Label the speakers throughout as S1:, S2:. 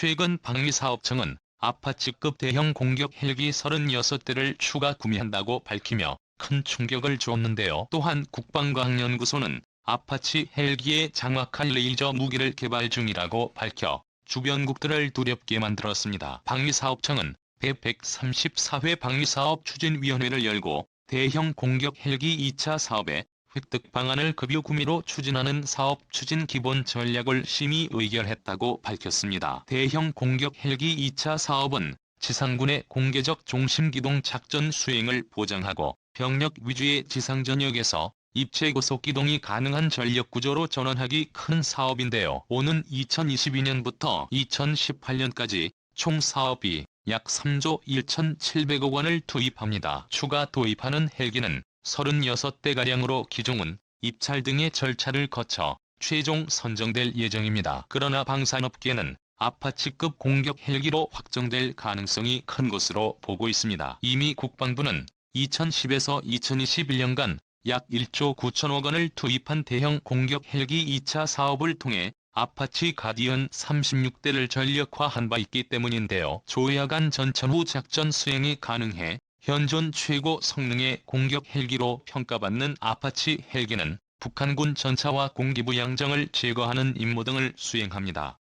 S1: 최근 방위사업청은 아파치급 대형 공격 헬기 36대를 추가 구매한다고 밝히며 큰 충격을 줬는데요. 또한 국방과학연구소는 아파치 헬기의 장악한 레이저 무기를 개발 중이라고 밝혀 주변국들을 두렵게 만들었습니다. 방위사업청은 배134회 방위사업 추진위원회를 열고 대형 공격 헬기 2차 사업의 획득 방안을 급유 구미로 추진하는 사업 추진 기본 전략을 심의 의결했다고 밝혔습니다. 대형 공격 헬기 2차 사업은 지상군의 공개적 중심기동 작전 수행을 보장하고 병력 위주의 지상 전역에서 입체 고속 기동이 가능한 전력 구조로 전환하기 큰 사업인데요. 오는 2022년부터 2018년까지 총 사업이 약 3조 1,700억 원을 투입합니다. 추가 도입하는 헬기는 36대가량으로 기종은 입찰 등의 절차를 거쳐 최종 선정될 예정입니다. 그러나 방산업계는 아파치급 공격 헬기로 확정될 가능성이 큰 것으로 보고 있습니다. 이미 국방부는 2010에서 2021년간 약 1조 9천억 원을 투입한 대형 공격 헬기 2차 사업을 통해 아파치 가디언 36대를 전력화한 바 있기 때문인데요. 조야간 전천 후 작전 수행이 가능해 현존 최고 성능의 공격 헬기로 평가받는 아파치 헬기는 북한군 전차와 공기부 양정을 제거하는 임무 등을 수행합니다.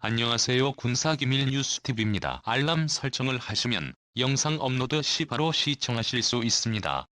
S1: 안녕하세요 군사기밀 뉴스TV입니다. 알람 설정을 하시면 영상 업로드 시 바로 시청하실 수 있습니다.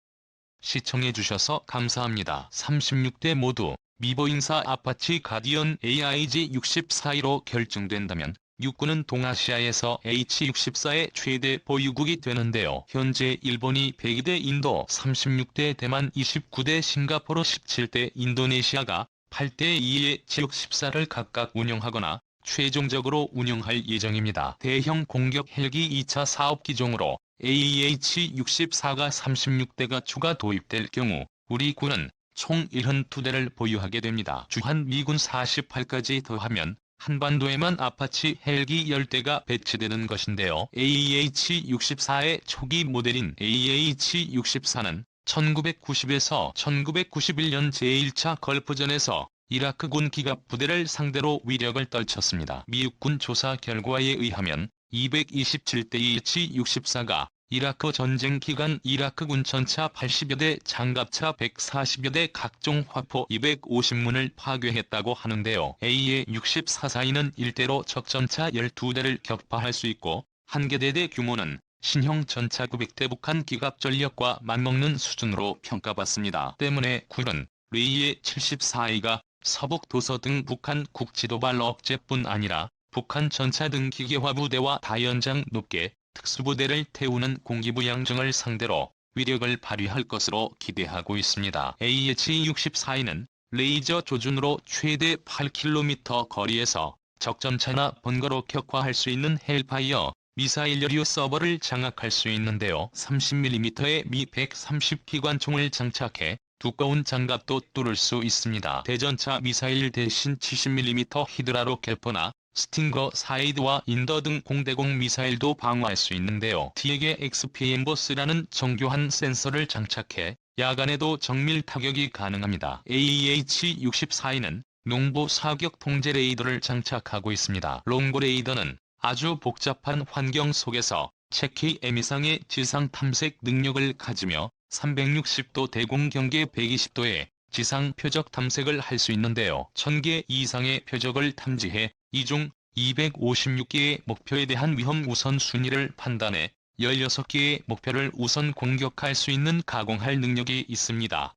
S1: 시청해주셔서 감사합니다. 36대 모두 미보인사 아파치 가디언 AIG-64로 결정된다면 육군은 동아시아에서 H-64의 최대 보유국이 되는데요. 현재 일본이 102대 인도 36대 대만 29대 싱가포르 17대 인도네시아가 8대 2의 지역 14를 각각 운영하거나 최종적으로 운영할 예정입니다. 대형 공격 헬기 2차 사업 기종으로 AH-64가 36대가 추가 도입될 경우 우리 군은 총 72대를 보유하게 됩니다. 주한 미군 48까지 더하면 한반도에만 아파치 헬기 10대가 배치되는 것인데요. AH-64의 초기 모델인 AH-64는 1990에서 1991년 제1차 걸프전에서 이라크군 기갑 부대를 상대로 위력을 떨쳤습니다. 미국군 조사 결과에 의하면 227대 H-64가 이라크 전쟁 기간 이라크군 전차 80여 대, 장갑차 140여 대, 각종 화포 250문을 파괴했다고 하는데요. A의 64사이는 일대로 적전차 12대를 격파할 수 있고 한계대대 규모는 신형 전차 900대 북한 기갑 전력과 맞먹는 수준으로 평가받습니다. 때문에 군은 레이의 74A가 서북 도서 등 북한 국지도발 억제뿐 아니라 북한 전차 등 기계화 부대와 다연장 높게 특수부대를 태우는 공기부 양정을 상대로 위력을 발휘할 것으로 기대하고 있습니다. AH-64는 레이저 조준으로 최대 8km 거리에서 적전차나 번거로 격화할 수 있는 헬파이어 미사일 여류 서버를 장악할 수 있는데요. 30mm의 미 130 기관총을 장착해 두꺼운 장갑도 뚫을 수 있습니다. 대전차 미사일 대신 70mm 히드라로 갤퍼나 스팅거 사이드와 인더 등 공대공 미사일도 방어할 수 있는데요. T에게 XPM버스라는 정교한 센서를 장착해 야간에도 정밀 타격이 가능합니다. AEH-64는 농보 사격 통제 레이더를 장착하고 있습니다. 롱고 레이더는 아주 복잡한 환경 속에서 체키 M 이상의 지상 탐색 능력을 가지며 360도 대공 경계 120도의 지상 표적 탐색을 할 수 있는데요. 1000개 이상의 표적을 탐지해 이 중 256개의 목표에 대한 위험 우선순위를 판단해 16개의 목표를 우선 공격할 수 있는 가공할 능력이 있습니다.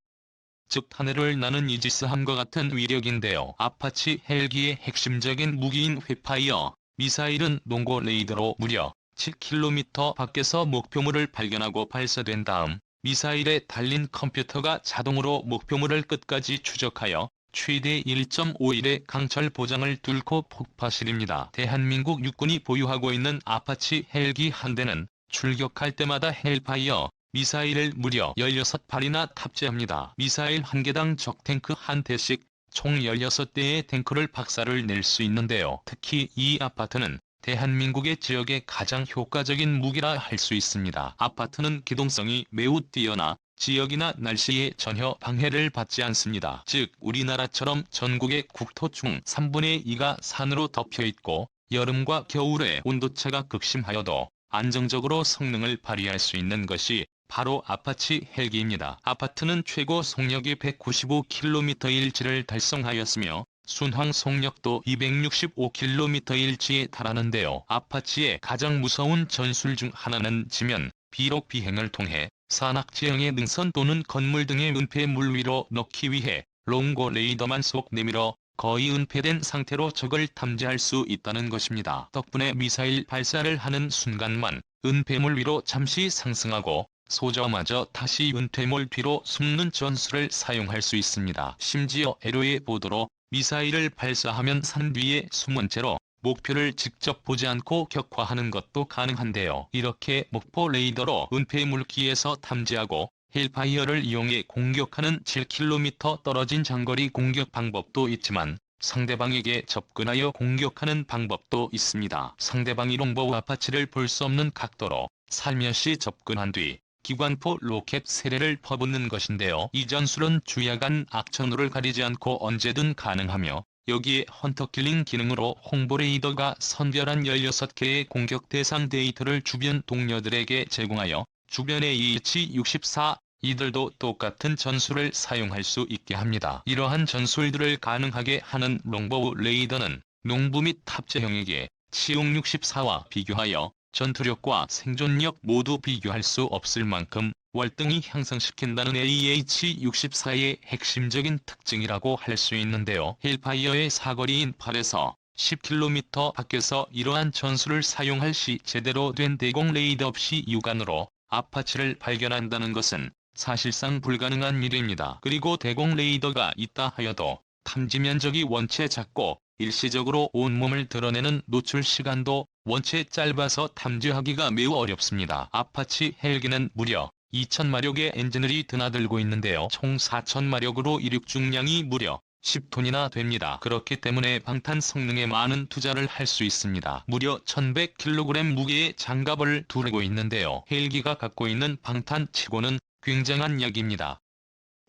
S1: 즉 하늘을 나는 이지스함과 같은 위력인데요. 아파치 헬기의 핵심적인 무기인 회파이어 미사일은 농고 레이더로 무려 7km 밖에서 목표물을 발견하고 발사된 다음 미사일에 달린 컴퓨터가 자동으로 목표물을 끝까지 추적하여 최대 1.5일의 강철 보장을 뚫고 폭파시립니다. 대한민국 육군이 보유하고 있는 아파치 헬기 한 대는 출격할 때마다 헬파이어 미사일을 무려 16발이나 탑재합니다. 미사일 한 개당 적 탱크 한 대씩 총 16대의 탱크를 박살을 낼 수 있는데요. 특히 이 아파트는 대한민국의 지역에 가장 효과적인 무기라 할 수 있습니다. 아파트는 기동성이 매우 뛰어나 지역이나 날씨에 전혀 방해를 받지 않습니다. 즉 우리나라처럼 전국의 국토 중 3분의 2가 산으로 덮여 있고 여름과 겨울에 온도차가 극심하여도 안정적으로 성능을 발휘할 수 있는 것이 바로 아파치 헬기입니다. 아파트는 최고 속력이 195km일지를 달성하였으며 순항 속력도 265km일지에 달하는데요. 아파치의 가장 무서운 전술 중 하나는 지면, 비록 비행을 통해 산악 지형의 능선 또는 건물 등의 은폐 물 위로 넣기 위해 롱고 레이더만 속 내밀어 거의 은폐된 상태로 적을 탐지할 수 있다는 것입니다. 덕분에 미사일 발사를 하는 순간만 은폐물 위로 잠시 상승하고 소저마저 다시 은퇴몰 뒤로 숨는 전술을 사용할 수 있습니다. 심지어 에로의 보도로 미사일을 발사하면 산 뒤에 숨은 채로 목표를 직접 보지 않고 격화하는 것도 가능한데요. 이렇게 목포 레이더로 은폐 물기에서 탐지하고 힐파이어를 이용해 공격하는 7km 떨어진 장거리 공격 방법도 있지만 상대방에게 접근하여 공격하는 방법도 있습니다. 상대방이 롱보우 아파치를 볼 수 없는 각도로 살며시 접근한 뒤 기관포 로켓 세례를 퍼붓는 것인데요. 이 전술은 주야간 악천후를 가리지 않고 언제든 가능하며 여기에 헌터킬링 기능으로 홍보레이더가 선별한 16개의 공격 대상 데이터를 주변 동료들에게 제공하여 주변의 EH-64 이들도 똑같은 전술을 사용할 수 있게 합니다. 이러한 전술들을 가능하게 하는 롱보우 레이더는 농부 및 탑재형에게 치용 64와 비교하여 전투력과 생존력 모두 비교할 수 없을 만큼 월등히 향상시킨다는 AH-64의 핵심적인 특징이라고 할 수 있는데요. 힐파이어의 사거리인 8에서 10km 밖에서 이러한 전술을 사용할 시 제대로 된 대공 레이더 없이 육안으로 아파치를 발견한다는 것은 사실상 불가능한 일입니다. 그리고 대공 레이더가 있다 하여도 탐지 면적이 원체 작고 일시적으로 온몸을 드러내는 노출 시간도 원체 짧아서 탐지하기가 매우 어렵습니다. 아파치 헬기는 무려 2000마력의 엔진을 드나들고 있는데요. 총 4000마력으로 이륙 중량이 무려 10톤이나 됩니다. 그렇기 때문에 방탄 성능에 많은 투자를 할 수 있습니다. 무려 1100kg 무게의 장갑을 두르고 있는데요. 헬기가 갖고 있는 방탄치고는 굉장한 약입니다.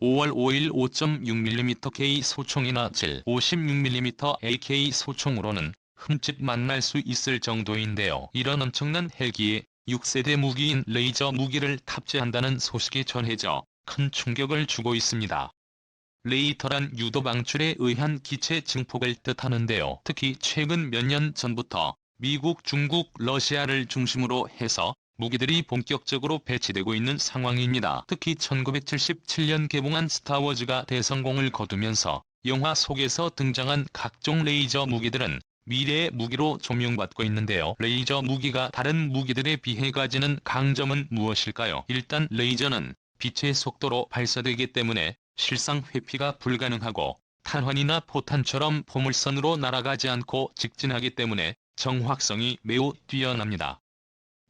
S1: 5월 5일 5.6mm K 소총이나 7, 56mm AK 소총으로는 흠집 만날 수 있을 정도인데요. 이런 엄청난 헬기에 6세대 무기인 레이저 무기를 탑재한다는 소식이 전해져 큰 충격을 주고 있습니다. 레이터란 유도 방출에 의한 기체 증폭을 뜻하는데요. 특히 최근 몇 년 전부터 미국, 중국, 러시아를 중심으로 해서 무기들이 본격적으로 배치되고 있는 상황입니다. 특히 1977년 개봉한 스타워즈가 대성공을 거두면서 영화 속에서 등장한 각종 레이저 무기들은 미래의 무기로 조명받고 있는데요. 레이저 무기가 다른 무기들에 비해 가지는 강점은 무엇일까요? 일단 레이저는 빛의 속도로 발사되기 때문에 실상 회피가 불가능하고 탄환이나 포탄처럼 포물선으로 날아가지 않고 직진하기 때문에 정확성이 매우 뛰어납니다.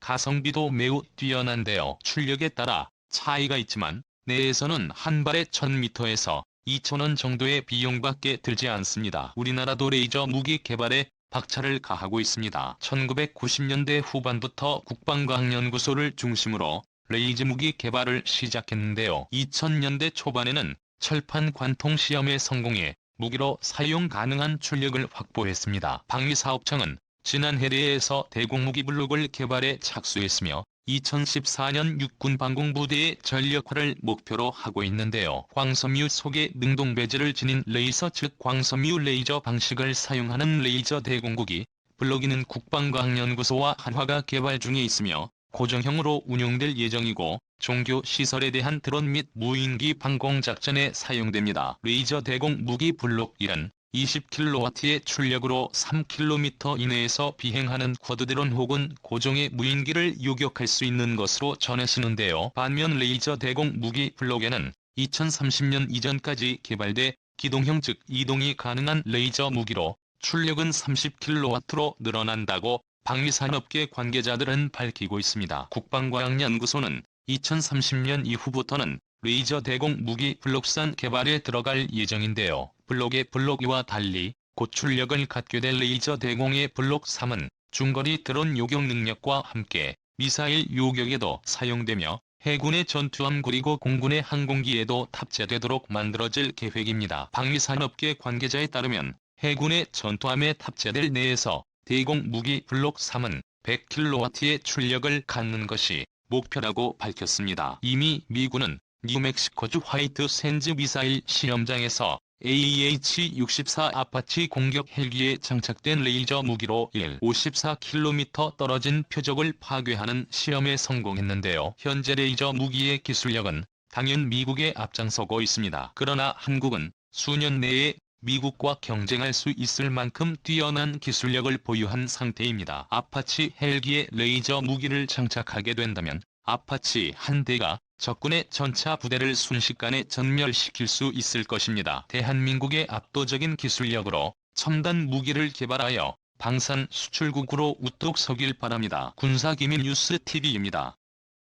S1: 가성비도 매우 뛰어난데요. 출력에 따라 차이가 있지만 내에서는 한 발에 1000m에서 2천원 정도의 비용밖에 들지 않습니다. 우리나라도 레이저 무기 개발에 박차를 가하고 있습니다. 1990년대 후반부터 국방과학연구소를 중심으로 레이저 무기 개발을 시작했는데요. 2000년대 초반에는 철판 관통 시험에 성공해 무기로 사용 가능한 출력을 확보했습니다. 방위사업청은 지난 해례에서 대공무기 블록을 개발에 착수했으며 2014년 육군 방공부대의 전력화를 목표로 하고 있는데요. 광섬유 속에 능동 배지를 지닌 레이서 즉 광섬유 레이저 방식을 사용하는 레이저 대공국이 블록이는 국방과학연구소와 한화가 개발 중에 있으며 고정형으로 운용될 예정이고 종교 시설에 대한 드론 및 무인기 방공 작전에 사용됩니다. 레이저 대공 무기 블록 1은 20kW의 출력으로 3km 이내에서 비행하는 쿼드드론 혹은 고종의 무인기를 요격할 수 있는 것으로 전해지는데요. 반면 레이저 대공 무기 블록에는 2030년 이전까지 개발돼 기동형 즉 이동이 가능한 레이저 무기로 출력은 30kW로 늘어난다고 방위산업계 관계자들은 밝히고 있습니다. 국방과학연구소는 2030년 이후부터는 레이저 대공 무기 블록산 개발에 들어갈 예정인데요. 블록의 블록 2와 달리 고출력을 갖게 될 레이저 대공의 블록 3은 중거리 드론 요격 능력과 함께 미사일 요격에도 사용되며 해군의 전투함 그리고 공군의 항공기에도 탑재되도록 만들어질 계획입니다. 방위산업계 관계자에 따르면 해군의 전투함에 탑재될 내에서 대공 무기 블록 3은 100kW의 출력을 갖는 것이 목표라고 밝혔습니다. 이미 미군은 뉴멕시코주 화이트 샌즈 미사일 시험장에서 AEH-64 아파치 공격 헬기에 장착된 레이저 무기로 1 54km 떨어진 표적을 파괴하는 시험에 성공했는데요. 현재 레이저 무기의 기술력은 당연 미국에 앞장서고 있습니다. 그러나 한국은 수년 내에 미국과 경쟁할 수 있을 만큼 뛰어난 기술력을 보유한 상태입니다. 아파치 헬기에 레이저 무기를 장착하게 된다면 아파치 한 대가 적군의 전차 부대를 순식간에 전멸시킬 수 있을 것입니다. 대한민국의 압도적인 기술력으로 첨단 무기를 개발하여 방산 수출국으로 우뚝 서길 바랍니다. 군사기밀 뉴스 TV입니다.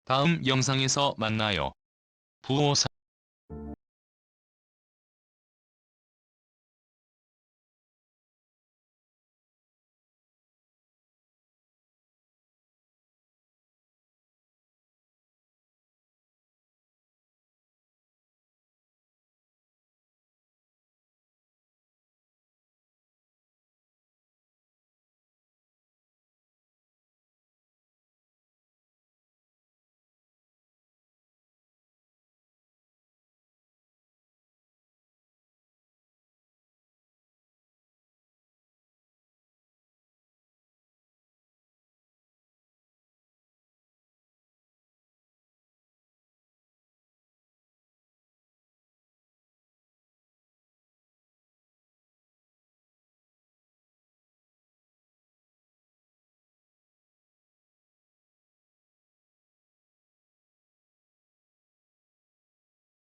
S1: 다음 영상에서 만나요. 부호사